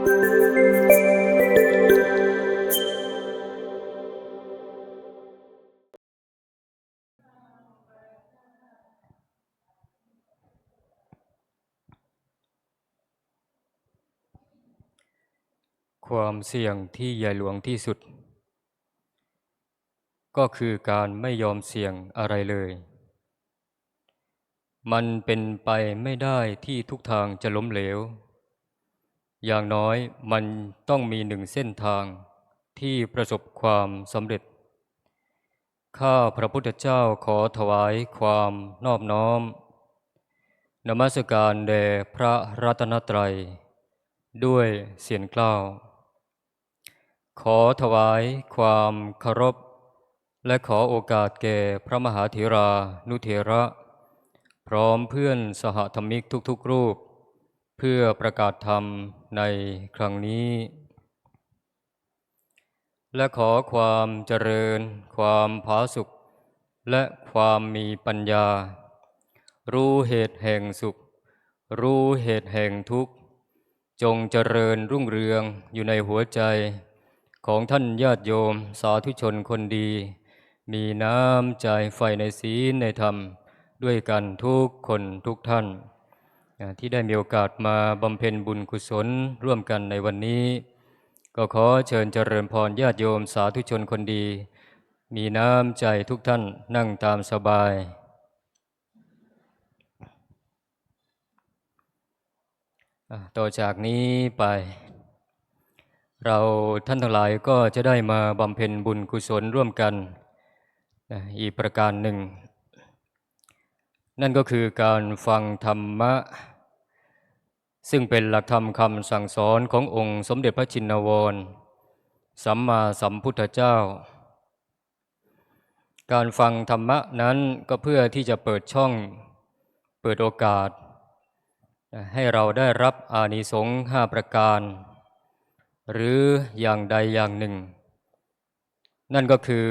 ความเสี่ยงที่ใหญ่หลวงที่สุด ก็คือการไม่ยอมเสี่ยงอะไรเลย มันเป็นไปไม่ได้ที่ทุกทางจะล้มเหลว อย่างน้อยมันต้องมีหนึ่งเส้นทางที่ประสบความสำเร็จ ข้าพระพุทธเจ้าขอถวายความนอบน้อม นมัสการแด่พระรัตนตรัย ด้วยเสียงกล้าว ขอถวายความเคารพ และขอโอกาสแก่พระมหาเถรานุเถระ พร้อมเพื่อนสหธรรมิกทุกๆรูป เพื่อประกาศธรรมในครั้งนี้ และขอความเจริญ ความผาสุข และความมีปัญญา รู้เหตุแห่งสุข รู้เหตุแห่งทุกข์ จงเจริญรุ่งเรืองอยู่ในหัวใจ ของท่านญาติโยมสาธุชนคนดี มีน้ำใจใฝ่ในศีลในธรรม ด้วยกันทุกคนทุกท่าน ที่ได้มีโอกาสมาบำเพ็ญบุญกุศลร่วมกันในวันนี้ ก็ขอเชิญเจริญพรญาติโยมสาธุชนคนดี มีน้ำใจทุกท่านนั่งตามสบาย ต่อจากนี้ไป เราท่านทั้งหลายก็จะได้มาบำเพ็ญบุญกุศลร่วมกันอีกประการหนึ่ง นั่นก็คือการฟังธรรมะ ซึ่งเป็นหลักธรรมคำสั่งสอนขององค์สมเด็จพระชินวร สัมมาสัมพุทธเจ้า การฟังธรรมะนั้นก็เพื่อที่จะเปิดช่อง เปิดโอกาส ให้เราได้รับอานิสงส์ห้าประการ หรืออย่างใดอย่างหนึ่ง นั่นก็คือ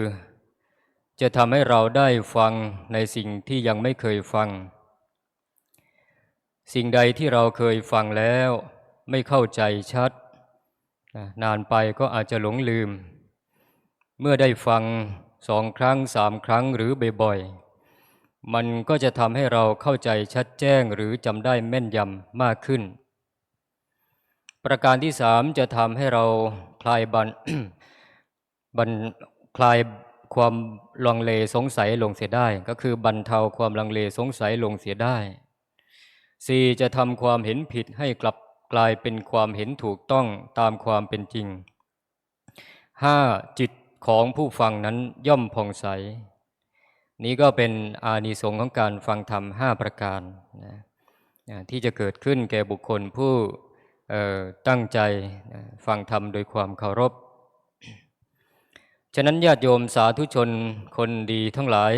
จะทำให้เราได้ฟังในสิ่งที่ยังไม่เคยฟัง สิ่งใดที่เราเคยฟังแล้วไม่เข้าใจชัด นานไปก็อาจจะหลงลืม เมื่อได้ฟังสองครั้งสามครั้งหรือบ่อยๆ มันก็จะทำให้เราเข้าใจชัดแจ้งหรือจำได้แม่นยำมากขึ้น ประการที่สามจะทำให้เราคลายบันบันคลายความลังเลสงสัยลงเสียได้ ก็คือบรรเทาความลังเลสงสัยลงเสียได้ สี่จะทำความเห็นผิดให้กลับกลายเป็นความเห็นถูกต้องตามความเป็นจริงห้าจิตของผู้ฟังนั้นย่อมผ่องใส นี้ก็เป็นอานิสงส์ของการฟังธรรมห้าประการนะที่จะเกิดขึ้นแก่บุคคลผู้ตั้งใจฟังธรรมโดยความเคารพ ฉะนั้นญาติโยมสาธุชนคนดีทั้งหลาย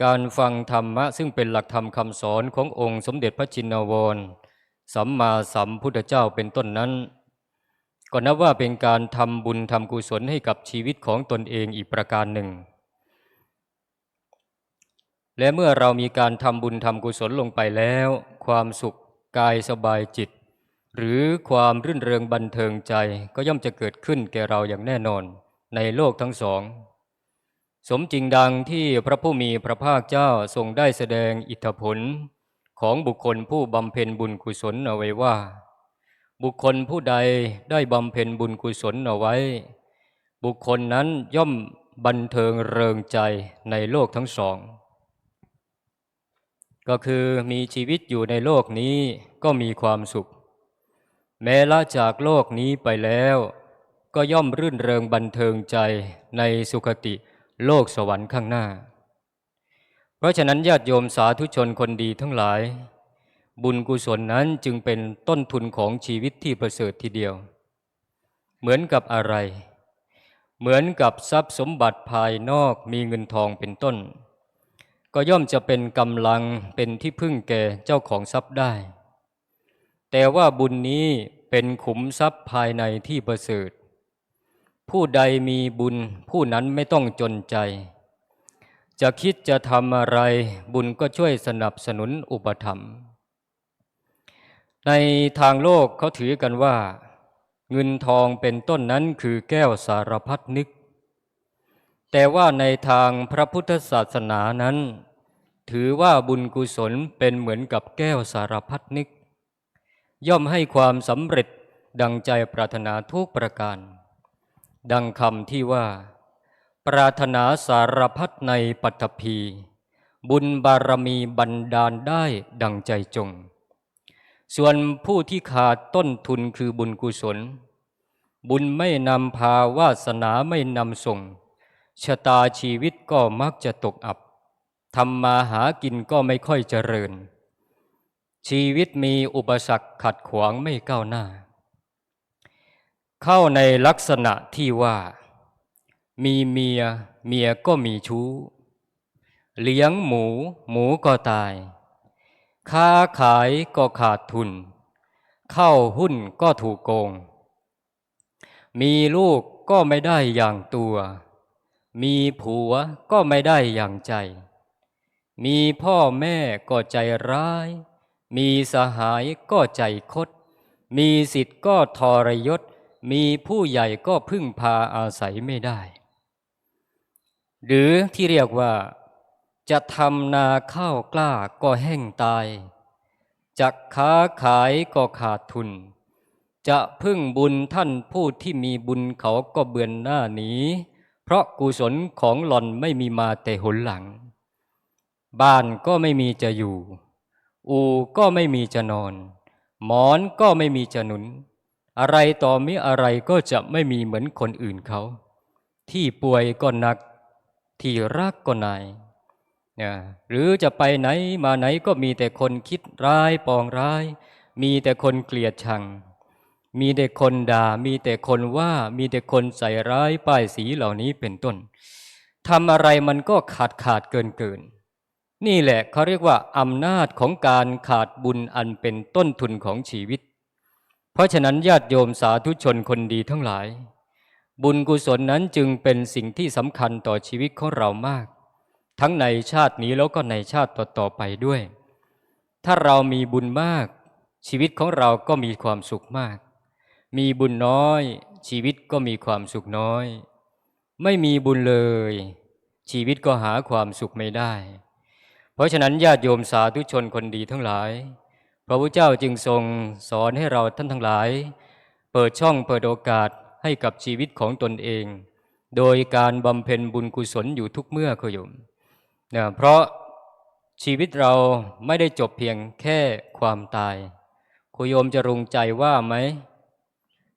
การฟังธรรมะซึ่งเป็นหลักธรรมคำสอนขององค์สมเด็จพระจินวรสัมมาสัมพุทธเจ้าเป็นต้นนั้น ก็นับว่าเป็นการทำบุญทำกุศลให้กับชีวิตของตนเองอีกประการหนึ่ง และเมื่อเรามีการทำบุญทำกุศลลงไปแล้ว ความสุขกายสบายจิต หรือความรื่นเริงบันเทิงใจก็ย่อมจะเกิดขึ้นแก่เราอย่างแน่นอนในโลกทั้งสอง สมจริงดังที่พระผู้มีพระภาคเจ้าทรงได้แสดงอิทธผลของบุคคลผู้บำเพ็ญบุญกุศลเอาไว้ว่า บุคคลผู้ใดได้บำเพ็ญบุญกุศลเอาไว้ บุคคลนั้นย่อมบันเทิงเริงใจในโลกทั้งสอง ก็คือมีชีวิตอยู่ในโลกนี้ก็มีความสุข แม้ละจากโลกนี้ไปแล้ว ก็ย่อมรื่นเริงบันเทิงใจในสุคติ โลกสวรรค์ข้างหน้า เพราะฉะนั้นญาติโยมสาธุชนคนดีทั้งหลาย บุญกุศลนั้นจึงเป็นต้นทุนของชีวิตที่ประเสริฐทีเดียว เหมือนกับอะไร เหมือนกับทรัพย์สมบัติภายนอกมีเงินทองเป็นต้น ก็ย่อมจะเป็นกำลังเป็นที่พึ่งแก่เจ้าของทรัพย์ได้ แต่ว่าบุญนี้เป็นขุมทรัพย์ภายในที่ประเสริฐ ผู้ใดมีบุญผู้นั้นไม่ต้องจนใจ จะคิดจะทำอะไรบุญก็ช่วยสนับสนุนอุปถัมในทางโลกเขาถือกันว่า เงินทองเป็นต้นนั้นคือแก้วสารพัดนึก แต่ว่าในทางพระพุทธศาสนานั้น ถือว่าบุญกุศลเป็นเหมือนกับแก้วสารพัดนึก ย่อมให้ความสำเร็จดังใจปรารถนาทุกประการ ดังคำที่ว่า ปรารถนาสารพัดในปัตภีบุญบารมีบันดาลได้ดังใจจง ส่วนผู้ที่ขาดต้นทุนคือบุญกุศล บุญไม่นำพาวาสนาไม่นำส่งชะตาชีวิตก็มักจะตกอับทำมาหากินก็ไม่ค่อยเจริญ ชีวิตมีอุปสรรคขัดขวางไม่ก้าวหน้า เข้าในลักษณะที่ว่า มีเมีย เมียก็มีชู้ เลี้ยงหมู หมูก็ตาย ค้าขายก็ขาดทุน เข้าหุ้นก็ถูกโกง มีลูกก็ไม่ได้อย่างตัว มีผัวก็ไม่ได้อย่างใจ มีพ่อแม่ก็ใจร้าย มีสหายก็ใจคด มีสิทธิ์ก็ทรยศ มีผู้ใหญ่ก็พึ่งพาอาศัยไม่ได้ หรือที่เรียกว่า จะทำนาข้าวกล้าก็แห้งตาย จะค้าขายก็ขาดทุน จะพึ่งบุญท่านผู้ที่มีบุญเขาก็เบือนหน้าหนีเพราะกุศลของหล่อนไม่มีมาแต่หนหลัง บ้านก็ไม่มีจะอยู่ อูก็ไม่มีจะนอน หมอนก็ไม่มีจะหนุน อะไรต่อมิอะไรก็จะไม่มีเหมือนคนอื่นเขา ที่ป่วยก็หนัก ที่รักก็นายนะหรือจะไปไหนมาไหนก็มีแต่คนคิดร้ายปองร้าย มีแต่คนเกลียดชัง มีแต่คนด่า มีแต่คนว่า มีแต่คนใส่ร้ายป้ายสีเหล่านี้เป็นต้นทำอะไรมันก็ขาดขาดเกินเกิน นี่แหละเขาเรียกว่าอำนาจของการขาดบุญอันเป็นต้นทุนของชีวิต เพราะฉะนั้นญาติโยมสาธุชนคนดีทั้งหลาย บุญกุศลนั้นจึงเป็นสิ่งที่สำคัญต่อชีวิตของเรามาก ทั้งในชาตินี้แล้วก็ในชาติต่อๆไปด้วย ถ้าเรามีบุญมาก ชีวิตของเราก็มีความสุขมาก มีบุญน้อย ชีวิตก็มีความสุขน้อย ไม่มีบุญเลย ชีวิตก็หาความสุขไม่ได้ เพราะฉะนั้นญาติโยมสาธุชนคนดีทั้งหลาย พระพุทธเจ้าจึงทรงสอนให้เราท่านทั้งหลาย เปิดช่องเปิดโอกาสให้กับชีวิตของตนเอง โดยการบำเพ็ญบุญกุศลอยู่ทุกเมื่อขยมนะเพราะชีวิตเราไม่ได้จบเพียงแค่ความตายคุโยมจะรุงใจว่าไหม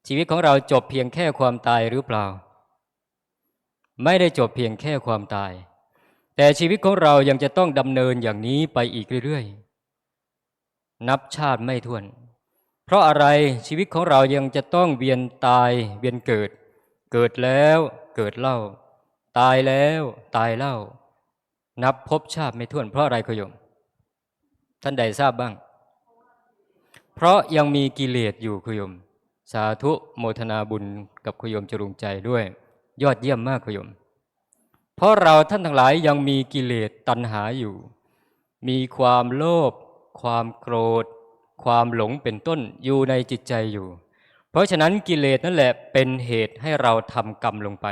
ชีวิตของเราจบเพียงแค่ความตายหรือเปล่า ไม่ได้จบเพียงแค่ความตาย แต่ชีวิตของเรายังจะต้องดำเนินอย่างนี้ไปอีกเรื่อยๆ นับชาติไม่ถ้วน เพราะอะไรชีวิตของเรายังจะต้องเวียนตายเวียนเกิด เกิดแล้วเกิดเล่า ตายแล้วตายเล่า นับพบชาติไม่ถ้วน เพราะอะไรขยม ท่านใดทราบบ้าง เพราะยังมีกิเลสอยู่ขยม สาธุโมทนาบุญกับขยมจรุงใจด้วย ยอดเยี่ยมมากขยม เพราะเราท่านทั้งหลายยังมีกิเลสตัณหาอยู่ มีความโลภ ความโกรธ ความหลงเป็นต้นอยู่ในจิตใจอยู่ เพราะฉะนั้นกิเลสนั่นแหละเป็นเหตุให้เราทำกรรมลงไป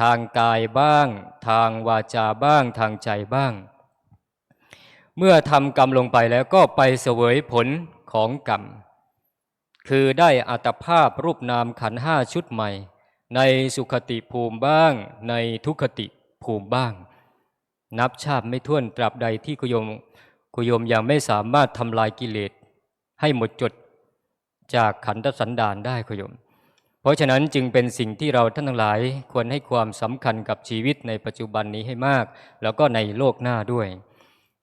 ทางกายบ้าง ทางวาจาบ้าง ทางใจบ้าง เมื่อทำกรรมลงไปแล้วก็ไปเสวยผลของกรรม คือได้อัตภาพรูปนามขันห้าชุดใหม่ ในสุขติภูมิบ้าง ในทุกขติภูมิบ้าง นับชาติไม่ถ้วนตราบใดที่คุยม คุโยมยังไม่สามารถทำลายกิเลสให้หมดจดจากขันธสันดานได้คุโยม เพราะฉะนั้นจึงเป็นสิ่งที่เราท่านทั้งหลายควรให้ความสำคัญกับชีวิตในปัจจุบันนี้ให้มาก แล้วก็ในโลกหน้าด้วย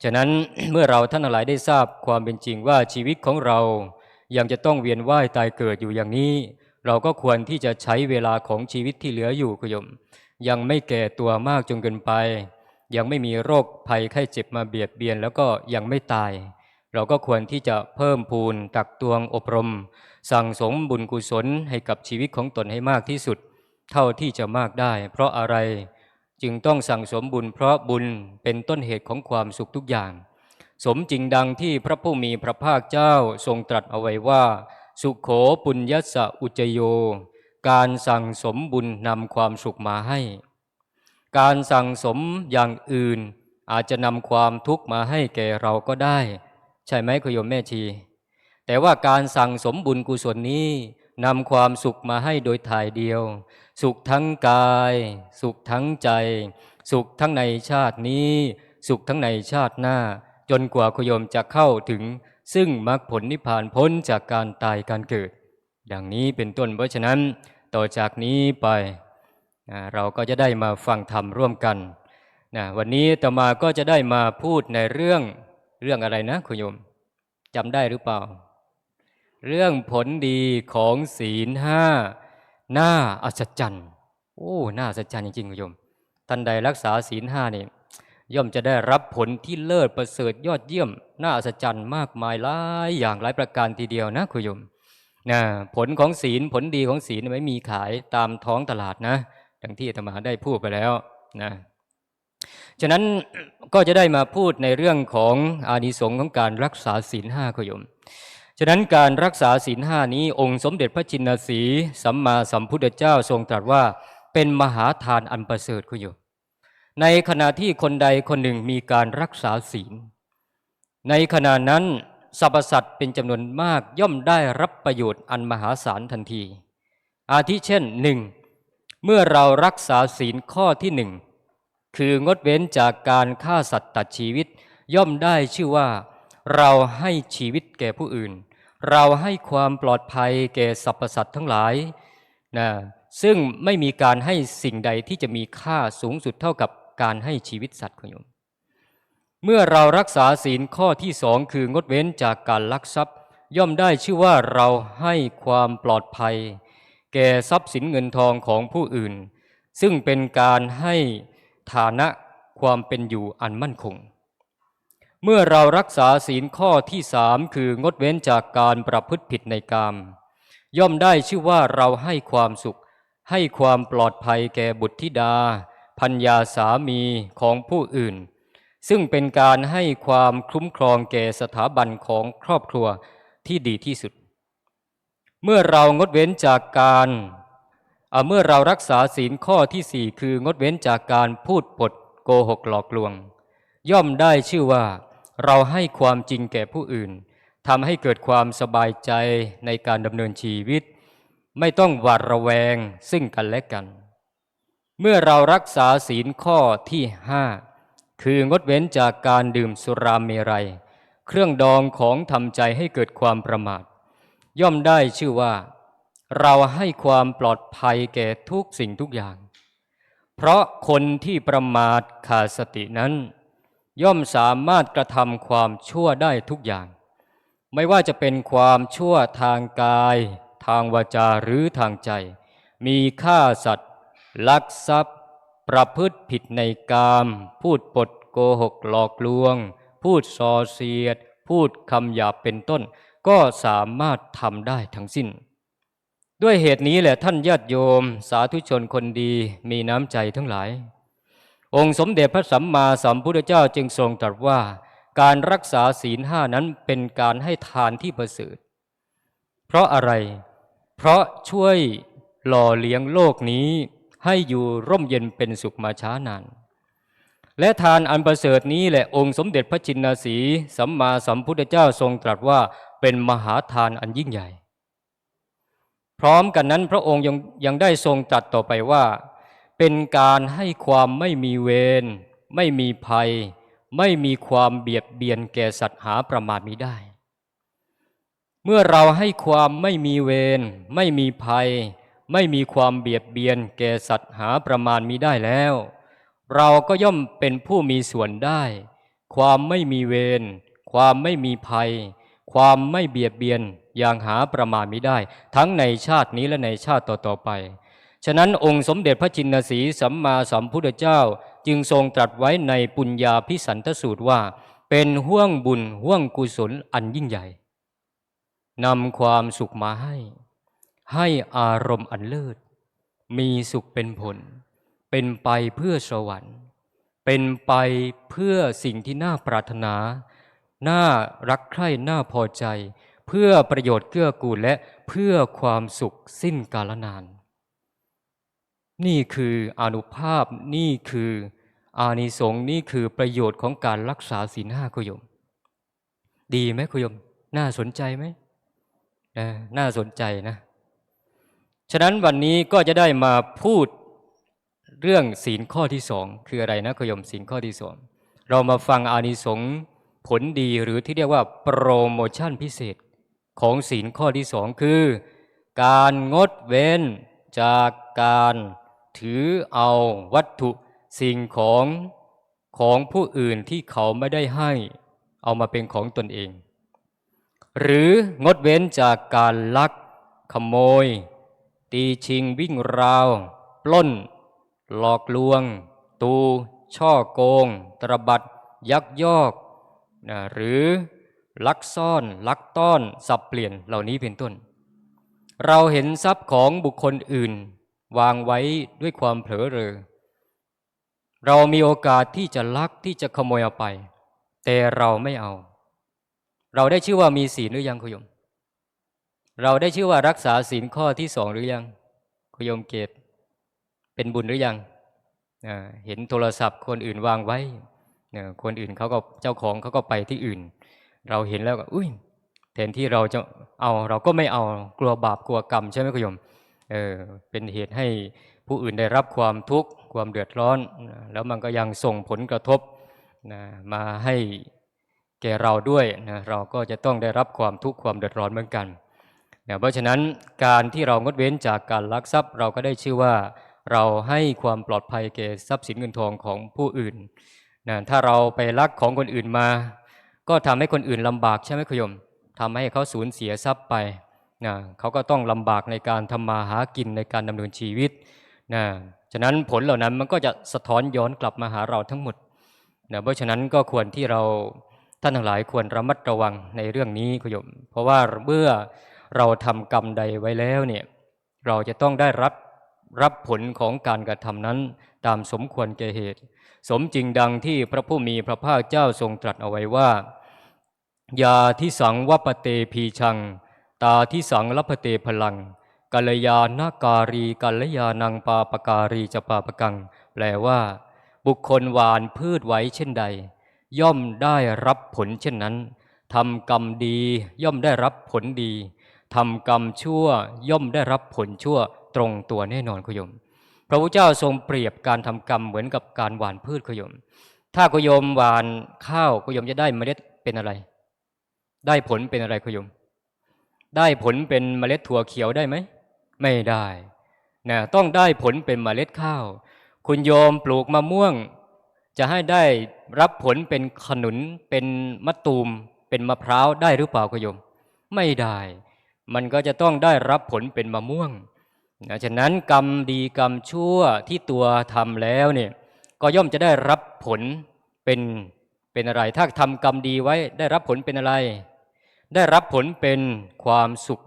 ฉะนั้นเมื่อเราท่านทั้งหลายได้ทราบความเป็นจริงว่าชีวิตของเรายังจะต้องเวียนว่ายตายเกิดอยู่อย่างนี้ เราก็ควรที่จะใช้เวลาของชีวิตที่เหลืออยู่คุยม ยังไม่แก่ตัวมากจนเกินไป ยังไม่มีโรคภัยไข้เจ็บมาเบียดเบียน แล้วก็ยังไม่ตาย เราก็ควรที่จะเพิ่มพูนตักตวงอบรม สั่งสมบุญกุศลให้กับชีวิตของตนให้มากที่สุด เท่าที่จะมากได้ เพราะอะไรจึงต้องสั่งสมบุญเพราะบุญเป็นต้นเหตุของความสุขทุกอย่าง สมจริงดังที่พระผู้มีพระภาคเจ้าทรงตรัสเอาไว้ว่า สุขโขปุญญสะอุจโย การสั่งสมบุญนำความสุขมาให้ การสั่งสมอย่างอื่น อาจจะนำความทุกข์มาให้แก่เราก็ได้ ใช่ไหมคุโยมแม่ชี แต่ว่าการสั่งสมบุญกุศลนี้นำความสุขมาให้โดยถ่ายเดียว สุขทั้งกาย สุขทั้งใจ สุขทั้งในชาตินี้ สุขทั้งในชาติหน้า จนกว่าคุโยมจะเข้าถึง ซึ่งมรรคผลนิพพานพ้นจากการตายการเกิด ดังนี้เป็นต้นเพราะฉะนั้น ต่อจากนี้ไป นะเราก็จะได้มาฟังธรรมร่วมกันนะวันนี้ต่อมาก็จะได้มาพูดในเรื่องเรื่องอะไรนะคุณโยมจำได้หรือเปล่า เรื่องผลดีของศีลห้าหน้าอัศจรรย์โอ้หน้าอัศจรรย์จริงๆคุณโยมท่านใดรักษาศีลห้านี่ย่อมจะได้รับผลที่เลิศประเสริฐยอดเยี่ยมน่าอัศจรรย์มากมายหลายอย่างหลายประการทีเดียวนะคุณโยมนะผลของศีลผลดีของศีลไม่มีขายตามท้องตลาดนะ ดังที่อาตมาได้พูดไปแล้วนะฉะนั้นก็จะได้มาพูดในเรื่องของอานิสงส์ของการรักษาศีลห้าคุณโยม ฉะนั้นการรักษาศีลห้านี้องค์สมเด็จพระจินสีสัมมาสัมพุทธเจ้าทรงตรัสว่า เป็นมหาทานอันประเสริฐคุณโยม ในขณะที่คนใดคนหนึ่งมีการรักษาศีล ในขณะนั้นสรรพสัตว์เป็นจำนวนมากย่อมได้รับประโยชน์อันมหาศาลทันที อาทิเช่นหนึ่ง เมื่อเรารักษาศีลข้อที่หนึ่งคืองดเว้นจากการฆ่าสัตว์ตัดชีวิต ย่อมได้ชื่อว่า เราให้ชีวิตแก่ผู้อื่น เราให้ความปลอดภัยแก่สรรพสัตว์ทั้งหลายนะซึ่งไม่มีการให้สิ่งใดที่จะมีค่าสูงสุดเท่ากับการให้ชีวิตสัตว์คุณโยม เมื่อเรารักษาศีลข้อที่สองคืองดเว้นจากการลักทรัพย์ ย่อมได้ชื่อว่าเราให้ความปลอดภัย แก่ทรัพย์สินเงินทองของผู้อื่น ซึ่งเป็นการให้ฐานะความเป็นอยู่อันมั่นคง เมื่อเรารักษาศีลข้อที่สามคืองดเว้นจากการประพฤติผิดในกาม ย่อมได้ชื่อว่าเราให้ความสุข ให้ความปลอดภัยแก่บุตรธิดาพัญญาสามีของผู้อื่น ซึ่งเป็นการให้ความคุ้มครองแก่สถาบันของครอบครัวที่ดีที่สุด เมื่อเรางดเว้นจากการเมื่อเรารักษาศีลข้อที่สี่คืองดเว้นจากการพูดปดโกหกหลอกลวง ย่อมได้ชื่อว่า เราให้ความจริงแก่ผู้อื่นทำให้เกิดความสบายใจในการดำเนินชีวิต ไม่ต้องหวาดระแวงซึ่งกันและกัน เมื่อเรารักษาศีลข้อที่ห้าคืองดเว้นจากการดื่มสุราเมรัย เครื่องดองของทำใจให้เกิดความประมาท ย่อมได้ชื่อว่า เราให้ความปลอดภัยแก่ทุกสิ่งทุกอย่าง เพราะคนที่ประมาทขาดสตินั้น ย่อมสามารถกระทำความชั่วได้ทุกอย่าง ไม่ว่าจะเป็นความชั่วทางกาย ทางวาจาหรือทางใจ มีฆ่าสัตว์ ลักทรัพย์ ประพฤติผิดในกาม พูดปดโกหกหลอกลวง พูดส่อเสียด พูดคำหยาบเป็นต้น ก็สามารถทำได้ทั้งสิ้น ด้วยเหตุนี้แหละท่านญาติโยม สาธุชนคนดีมีน้ำใจทั้งหลาย องค์สมเด็จพระสัมมาสัมพุทธเจ้าจึงทรงตรัสว่า การรักษาศีลห้านั้นเป็นการให้ทานที่ประเสริฐเพราะอะไร เพราะช่วยหล่อเลี้ยงโลกนี้ให้อยู่ร่มเย็นเป็นสุขมาช้านาน และทานอันประเสริฐนี้แหละองค์สมเด็จพระจินนาสีสัมมาสัมพุทธเจ้าทรงตรัสว่าเป็นมหาทานอันยิ่งใหญ่ พร้อมกันนั้นพระองค์ยังยังได้ทรงตรัสต่อไปว่า เป็นการให้ความไม่มีเวรไม่มีภัย ไม่มีความเบียดเบียนแก่สัตว์หาประมาทมิได้ เมื่อเราให้ความไม่มีเวรไม่มีภัย ไม่มีความเบียดเบียนแก่สัตว์หาประมาณมิได้แล้ว เราก็ย่อมเป็นผู้มีส่วนได้ ความไม่มีเวร ความไม่มีภัย ความไม่เบียดเบียนอย่างหาประมาณมิได้ ทั้งในชาตินี้และในชาติต่อๆไป ฉะนั้นองค์สมเด็จพระจินสีสัมมาสัมพุทธเจ้า จึงทรงตรัสไว้ในปุญญาพิสันทสูตรว่า เป็นห่วงบุญห่วงกุศลอันยิ่งใหญ่นำความสุขมาให้ ให้อารมณ์อันเลิศ มีสุขเป็นผล เป็นไปเพื่อสวรรค์ เป็นไปเพื่อสิ่งที่น่าปรารถนา น่ารักใคร่น่าพอใจ เพื่อประโยชน์เกื้อกูลและเพื่อความสุขสิ้นกาลนาน นี่คืออนุภาพนี่คืออานิสงส์นี่คือประโยชน์ของการรักษาศีลห้าคุโยม ดีไหมคุโยม น่าสนใจไหมน่าสนใจนะ ฉะนั้นวันนี้ก็จะได้มาพูด เรื่องศีลข้อที่สองคืออะไรนะคุโยมศีลข้อที่สองเรามาฟังอานิสงส์ผลดีหรือที่เรียกว่าโปรโมชั่นพิเศษของศีลข้อที่สองคือ การงดเว้นจากการถือเอาวัตถุสิ่งของของผู้อื่นที่เขาไม่ได้ให้ เอามาเป็นของตนเอง หรืองดเว้นจากการลัก ขโมย ตีชิงวิ่งราว ปล้น หลอกลวง ตู ช่อโกง ตรบัดยักยอกนะหรือลักซ่อน ลักต้อน สับเปลี่ยนเหล่านี้เป็นต้น เราเห็นทรัพย์ของบุคคลอื่น วางไว้ด้วยความเผลอเรอ เรามีโอกาสที่จะลักที่จะขโมยเอาไป แต่เราไม่เอา เราได้ชื่อว่ามีศีลหรือยังคุยม เราได้ชื่อว่ารักษาศีลข้อที่สองหรือยังคุยมเกต เป็นบุญหรือยังเห็นโทรศัพท์คนอื่นวางไว้คนอื่นเขาก็เจ้าของเขาก็ไปที่อื่น เราเห็นแล้วก็อุ้ยแทนที่เราจะเอาเราก็ไม่เอากลัวบาปกลัวกรรมใช่ไหมคุณโยมเออเป็นเหตุให้ผู้อื่นได้รับความทุกข์ความเดือดร้อน แล้วมันก็ยังส่งผลกระทบนะมาให้แก่เราด้วยนะเราก็จะต้องได้รับความทุกข์ความเดือดร้อนเหมือนกันนะเพราะฉะนั้นการที่เรางดเว้นจากการลักทรัพย์ เราก็ได้ชื่อว่า เราให้ความปลอดภัยแก่ทรัพย์สินเงินทองของผู้อื่นนะถ้าเราไปลักของคนอื่นมา ก็ทำให้คนอื่นลำบากใช่ไหมคุณโยมทำให้เขาสูญเสียทรัพย์ไปนะเขาก็ต้องลำบากในการทำมาหากินในการดำเนินชีวิตนะฉะนั้นผลเหล่านั้นมันก็จะสะท้อนย้อนกลับมาหาเราทั้งหมดนะเพราะฉะนั้นก็ควรที่เราท่านทั้งหลายควรระมัดระวังในเรื่องนี้คุณโยม เพราะว่าเมื่อเราทำกรรมใดไว้แล้วเนี่ยเราจะต้องได้รับ รับผลของการกระทำนั้น ตามสมควรแก่เหตุ สมจริงดังที่พระผู้มีพระภาคเจ้าทรงตรัสเอาไว้ว่ายาที่สังวัปเตพีชัง ตาที่สังลัพเตพลังกัลยาณการีกัลยานังปาปการีจะปาปกัง แปลว่า บุคคลหวานพืชไว้เช่นใด ย่อมได้รับผลเช่นนั้นทำกรรมดีย่อมได้รับผลดีทำกรรมชั่วย่อมได้รับผลชั่ว ตรงตัวแน่นอนคุยม พระพุทธเจ้าทรงเปรียบการทำกรรมเหมือนกับการหว่านพืชคุยม ถ้าคุยมหว่านข้าวคุยมจะได้เมล็ดเป็นอะไร ได้ผลเป็นอะไรคุยม ได้ผลเป็นเมล็ดถั่วเขียวได้ไหม ไม่ได้นะต้องได้ผลเป็นเมล็ดข้าว คุณโยมปลูกมะม่วง จะให้ได้รับผลเป็นขนุนเป็นมะตูม เป็นมะพร้าวได้หรือเปล่าคุณโยม ไม่ได้ มันก็จะต้องได้รับผลเป็นมะม่วง นะฉะนั้นกรรมดีกรรมชั่วที่ตัวทำแล้วเนี่ยก็ย่อมจะได้รับผลเป็นเป็นอะไร ถ้าทำกรรมดีไว้ได้รับผลเป็นอะไร ได้รับผลเป็นความสุข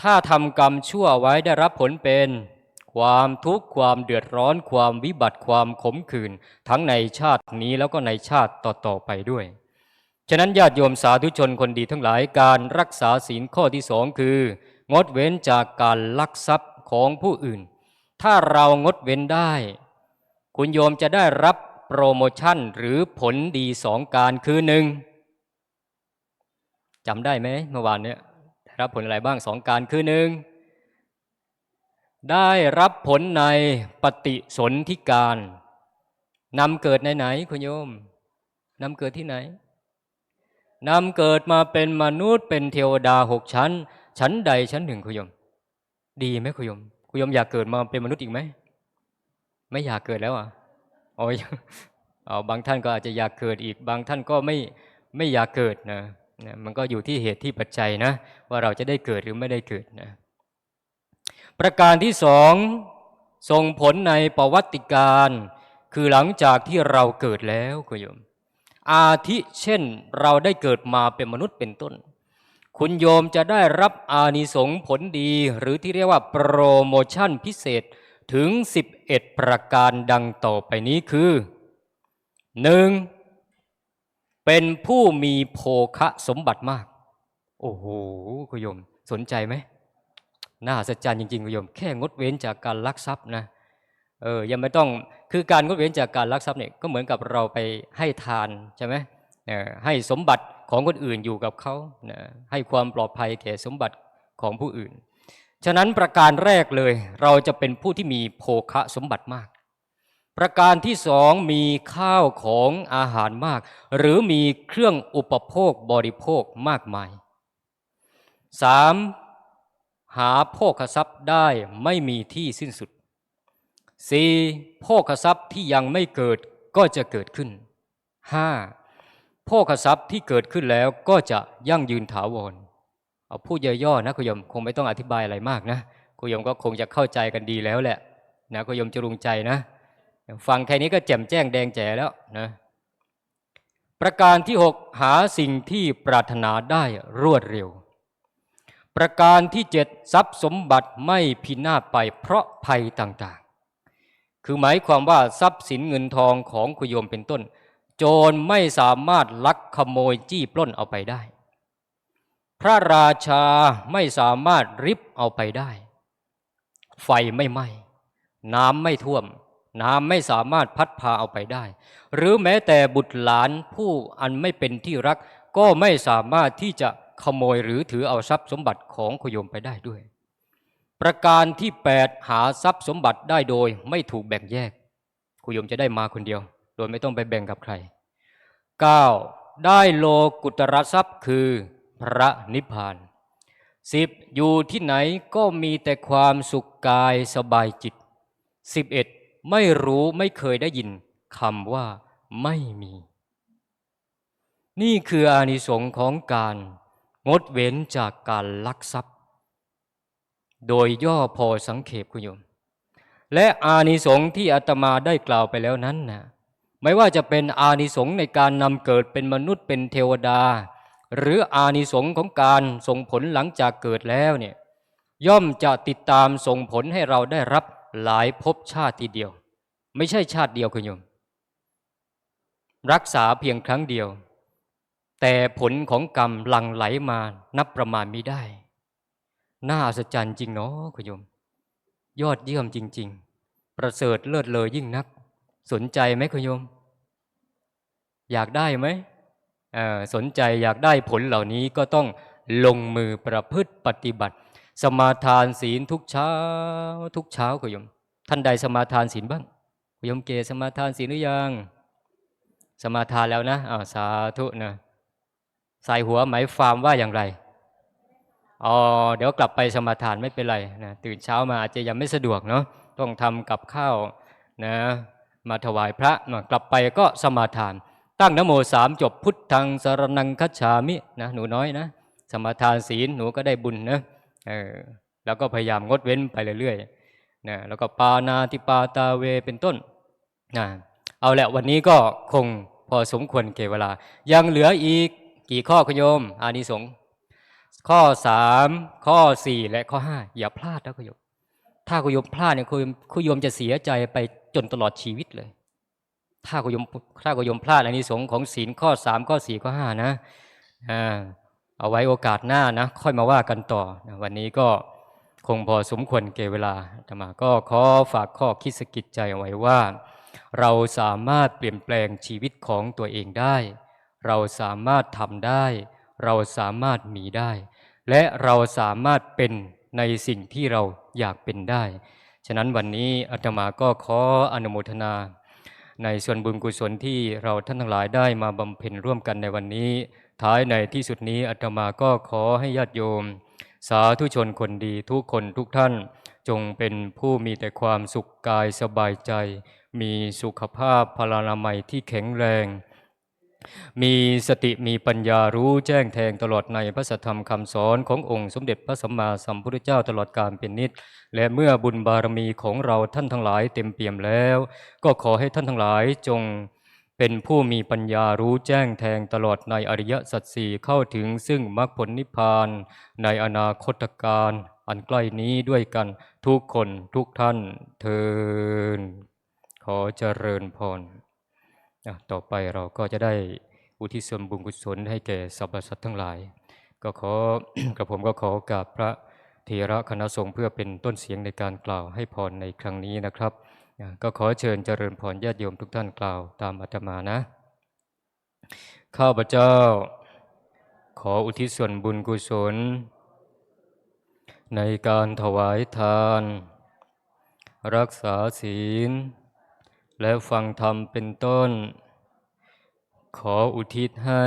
ถ้าทำกรรมชั่วไว้ได้รับผลเป็นความทุกข์ความเดือดร้อน ความวิบัติความขมขื่นทั้งในชาตินี้แล้วก็ในชาติต่อๆไปด้วย ฉะนั้นญาติโยมสาธุชนคนดีทั้งหลายการรักษาศีลข้อที่สองคืองดเว้นจากการลักทรัพย์ของผู้อื่น ถ้าเรางดเว้นได้ คุณโยมจะได้รับโปรโมชั่นหรือผลดีสองการคือหนึ่งจำได้ไหมเมื่อวานเนี้ยได้รับผลอะไรบ้างสองการคือหนึ่งได้รับผลในปฏิสนธิการนำเกิดในไหนคุณโยมนำเกิดที่ไหนนำเกิดมาเป็นมนุษย์เป็นเทวดาหกชั้น ชั้นใดชั้นหนึ่งคุณโยม ดีไหมคุณโยมคุณโยมอยากเกิดมาเป็นมนุษย์อีกไหมไม่อยากเกิดแล้วอะโอ้ยเอาบางท่านก็อาจจะอยากเกิดอีก บางท่านก็ไม่ไม่อยากเกิดนะนะมันก็อยู่ที่เหตุที่ปัจจัยนะ ว่าเราจะได้เกิดหรือไม่ได้เกิดนะ ประการที่สองส่งผลในประวัติการ คือหลังจากที่เราเกิดแล้วคุณโยม อาทิเช่นเราได้เกิดมาเป็นมนุษย์เป็นต้น คุณโยมจะได้รับอานิสงส์ผลดี หรือที่เรียกว่าโปรโมชั่นพิเศษถึง 11 ประการดังต่อไปนี้คือหนึ่งเป็นผู้มีโภคะสมบัติมาก โอ้โหคุณโยมสนใจไหมน่าสัศจรรย์จริงๆคุณโยม แค่งดเว้นจากการลักทรัพย์นะเออยังไม่ต้องคือการงดเว้นจากการลักทรัพย์เนี่ยก็เหมือนกับเราไปให้ทานใช่ไหมให้สมบัติ ของคนอื่นอยู่กับเขานะให้ความปลอดภัยแก่สมบัติของผู้อื่น ฉะนั้นประการแรกเลย เราจะเป็นผู้ที่มีโภคะสมบัติมาก ประการที่สองมีข้าวของอาหารมาก หรือมีเครื่องอุปโภคบริโภคมากมายสามหาโภคทรัพย์ได้ไม่มีที่สิ้นสุดสี่โภคทรัพย์ที่ยังไม่เกิดก็จะเกิดขึ้นห้า โภคทรัพย์ที่เกิดขึ้นแล้วก็จะยั่งยืนถาวรเอาพูดย่อๆนะคุณโยมคงไม่ต้องอธิบายอะไรมากนะคุณโยมก็คงจะเข้าใจกันดีแล้วแหละนะคุณโยมจะรุงใจนะ ฟังแค่นี้ก็แจ่มแจ้งแดงแจ๋แล้วนะประการที่ 6 หาสิ่งที่ปรารถนาได้รวดเร็ว ประการที่7ทรัพย์สมบัติไม่พินาศไปเพราะภัยต่างๆ คือหมายความว่าทรัพย์สินเงินทองของคุโยมเป็นต้น โจรไม่สามารถลักขโมยจี้ปล้นเอาไปได้ พระราชาไม่สามารถริบเอาไปได้ ไฟไม่ไหม้น้ำไม่ท่วม น้ำไม่สามารถพัดพาเอาไปได้ หรือแม้แต่บุตรหลานผู้อันไม่เป็นที่รัก ก็ไม่สามารถที่จะขโมยหรือถือเอาทรัพย์สมบัติของขยมไปได้ด้วย ประการที่ 8 หาทรัพย์สมบัติได้โดยไม่ถูกแบ่งแยกขยมจะได้มาคนเดียว ดยไม่ต้องไปแบ่งกับใคร 9. ได้โลกุตรทรัพย์คือพระนิพพาน 10. อยู่ที่ไหนก็มีแต่ความสุขกายสบายจิต 11. ไม่รู้ไม่เคยได้ยินคำว่าไม่มี นี่คืออานิสงส์ของการงดเว้นจากการลักทรัพย์ โดยย่อพอสังเขปคุณโยม และอานิสงส์ที่อาตมาได้กล่าวไปแล้วนั้นนะ ไม่ว่าจะเป็นอานิสงส์ในการนำเกิดเป็นมนุษย์เป็นเทวดา หรืออานิสงส์ของการส่งผลหลังจากเกิดแล้วเนี่ยย่อมจะติดตามส่งผลให้เราได้รับหลายภพชาติทีเดียว ไม่ใช่ชาติเดียวคุณโยม รักษาเพียงครั้งเดียว แต่ผลของกรรมหลั่งไหลมานับประมาณไม่ได้ น่าอัศจรรย์จริงเนาะคุณโยม ยอดเยี่ยมจริง ๆ ประเสริฐเลิศเลยยิ่งนัก สนใจไหมคุณโยม อยากได้ไหมสนใจอยากได้ผลเหล่านี้ก็ต้องลงมือประพฤติปฏิบัติ สมาทานศีลทุกเช้า ทุกเช้าคุณโยม ท่านใดสมาทานศีลบ้างคุณโยมเกศสมาทานศีลหรือยัง สมาทานแล้วนะอ้าวสาธุนะใส่หัวไหมฟาร์มว่าอย่างไรอ๋อเดี๋ยวกลับไปสมาทานไม่เป็นไรนะตื่นเช้ามาอาจจะยังไม่สะดวกเนาะต้องทำกับข้าวนะ มาถวายพระมากลับไปก็สมาทาน ตั้งนโมสามจบพุทธังสรนังคัจฉามินะหนูน้อยนะ สมาทานศีลหนูก็ได้บุญนะเออแล้วก็พยายามงดเว้นไปเรื่อยๆนะแล้วก็ปานาติปาตาเวเป็นต้นนะเอาแหละวันนี้ก็คงพอสมควรเกเวลา ยังเหลืออีกกี่ข้อคุณโยม อานิสงส์ข้อสามข้อสี่และข้อห้าอย่าพลาดนะคุณโยม ถ้าคุณโยมพลาดเนี่ยคุณโยมจะเสียใจไป จนตลอดชีวิตเลย ถ้าคุณโยมถ้าคุณโยมพลาดอานิสงส์ของศีลข้อสามข้อสี่ข้อห้านะเอาไว้โอกาสหน้านะ ค่อยมาว่ากันต่อนะวันนี้ก็คงพอสมควรเก็บเวลาธรรมาก็ขอฝากข้อคิดสะกิดใจเอาไว้ว่า เราสามารถเปลี่ยนแปลงชีวิตของตัวเองได้ เราสามารถทำได้ เราสามารถมีได้ และเราสามารถเป็นในสิ่งที่เราอยากเป็นได้ ฉะนั้นวันนี้อาตมาก็ขออนุโมทนา ในส่วนบุญกุศลที่เราท่านทั้งหลายได้มาบำเพ็ญร่วมกันในวันนี้ ท้ายในที่สุดนี้อาตมาก็ขอให้ญาติโยม สาธุชนคนดีทุกคนทุกท่าน จงเป็นผู้มีแต่ความสุขกายสบายใจ มีสุขภาพพลานามัยที่แข็งแรง มีสติมีปัญญารู้แจ้งแทงตลอดในพระสัทธรรมคำสอนขององค์สมเด็จพระสัมมาสัมพุทธเจ้าตลอดกาลเป็นนิจและเมื่อบุญบารมีของเราท่านทั้งหลายเต็มเปี่ยมแล้ว ก็ขอให้ท่านทั้งหลายจงเป็นผู้มีปัญญารู้แจ้งแทงตลอดในอริยสัจสี่เข้าถึงซึ่งมรรคผลนิพพานในอนาคตการอันใกล้นี้ด้วยกันทุกคนทุกท่านเทินขอเจริญพร ต่อไปเราก็จะได้อุทิศส่วนบุญกุศลให้แก่สรรพสัตว์ทั้งหลาย ก็ขอกระผมก็ขอกราบพระเทระคณะสงฆ์เพื่อเป็นต้นเสียงในการกล่าวให้พรในครั้งนี้นะครับ ก็ขอเชิญเจริญพรญาติโยมทุกท่านกล่าวตามอาตมานะ ข้าพเจ้า ขออุทิศส่วนบุญกุศล ในการถวายทาน รักษาศีล และฟังธรรมเป็นต้น ขออุทิศให้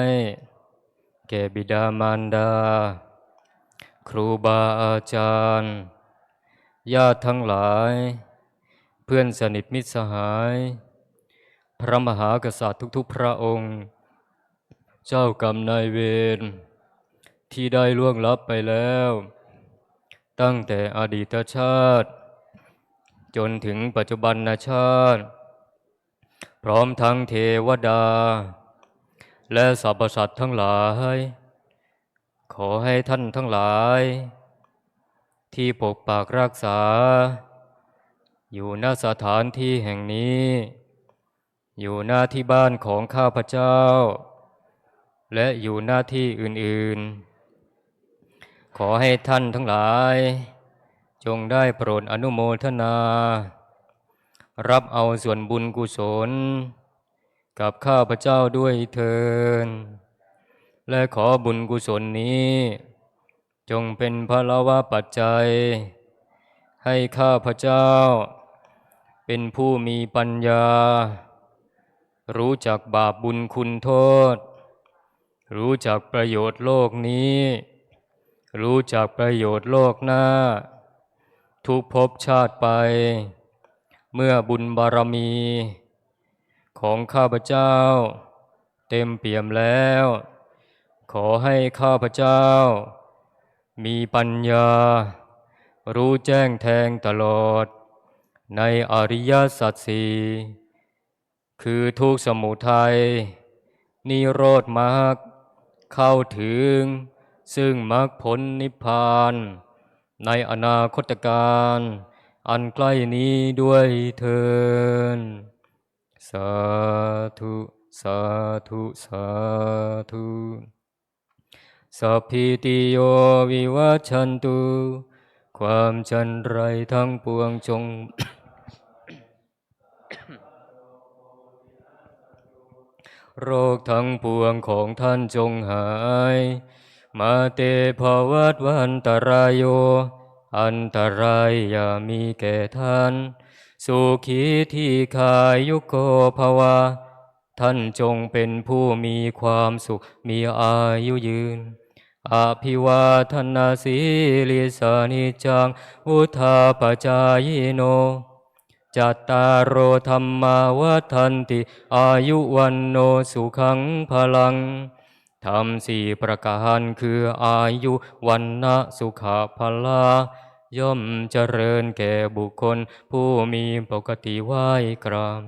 แก่บิดามารดา ครูบาอาจารย์ ญาติทั้งหลาย เพื่อนสนิทมิตรสหาย พระมหากษัตริย์ทุกๆพระองค์ เจ้ากรรมนายเวร ที่ได้ล่วงลับไปแล้ว ตั้งแต่อดีตชาติ จนถึงปัจจุบันชาติ พร้อมทั้งเทวดา และสรรพสัตว์ทั้งหลาย ขอให้ท่านทั้งหลาย ที่ปกปักรักษา อยู่ณสถานที่แห่งนี้ อยู่หน้าที่บ้านของข้าพเจ้า และอยู่หน้าที่อื่นๆ ขอให้ท่านทั้งหลาย จงได้โปรดอนุโมทนา รับเอาส่วนบุญกุศล กับข้าพเจ้าด้วยเถิน และขอบุญกุศลนี้ จงเป็นพระลวะปัจจัย ให้ข้าพเจ้า เป็นผู้มีปัญญา รู้จักบาปบุญคุณโทษ รู้จักประโยชน์โลกนี้ รู้จักประโยชน์โลกหน้า ทุกภพชาติไป เมื่อบุญบารมี ของข้าพเจ้า เต็มเปี่ยมแล้ว ขอให้ข้าพเจ้า มีปัญญา รู้แจ้งแทงตลอด ในอริยสัจสี่คือทุกสมุทัยนิโรธมรรคเข้าถึง ซึ่งมรรคผลนิพพาน ในอนาคตการ อันใกล้นี้ด้วยเทินสาธุ สาธุ สาธุสัพพิติโยวิวัชันตุ ความจันไรทั้งปวงจง โรคทั้งปวงของท่านจงหาย มาเตภวัตวันตรายโย อันตรายอย่ามีแก่ท่าน สุขีที่คายุโกภวะ ท่านจงเป็นผู้มีความสุขมีอายุยืนอภิวาทนาสีลิสานิจังวุธาปจายโน จัตตารโอธรรมาวัฏันติ อายุวันโนสุขังพลังธรรมสี่ประการคืออายุวันนะสุขพลา ย่อมเจริญแก่บุคคล ผู้มีปกติไหวกราม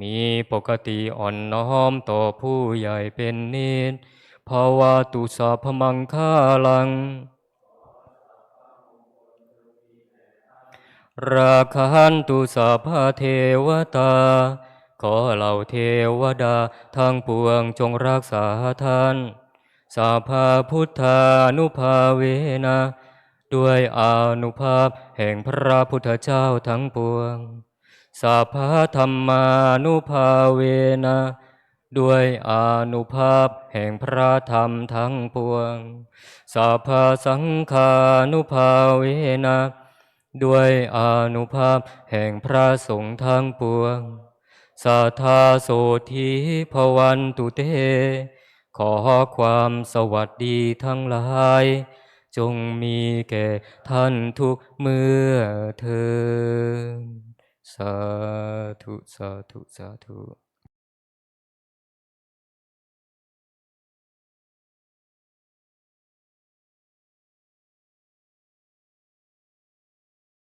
มีปกติอ่อนน้อมต่อผู้ใหญ่เป็นนิดภาวะตุสาพมังคาลัง ราคันตุสัพพะเทวตา ขอเหล่าเทวดาทั้งปวงจงรักษาท่านสัพพะพุทธานุภาเวนะ ด้วยอานุภาพแห่งพระพุทธเจ้าทั้งปวงสัพพธรรมานุภาเวนะด้วยอานุภาพแห่งพระธรรมทั้งปวงสัพพสังฆานุภาเวนะด้วยอานุภาพแห่งพระสงฆ์ทั้งปวงสัทธาโสธีพวันตุเต ขอความสวัสดีทั้งหลาย จงมีแก่ท่านทุกเมื่อเทินสาธุสาธุสาธุ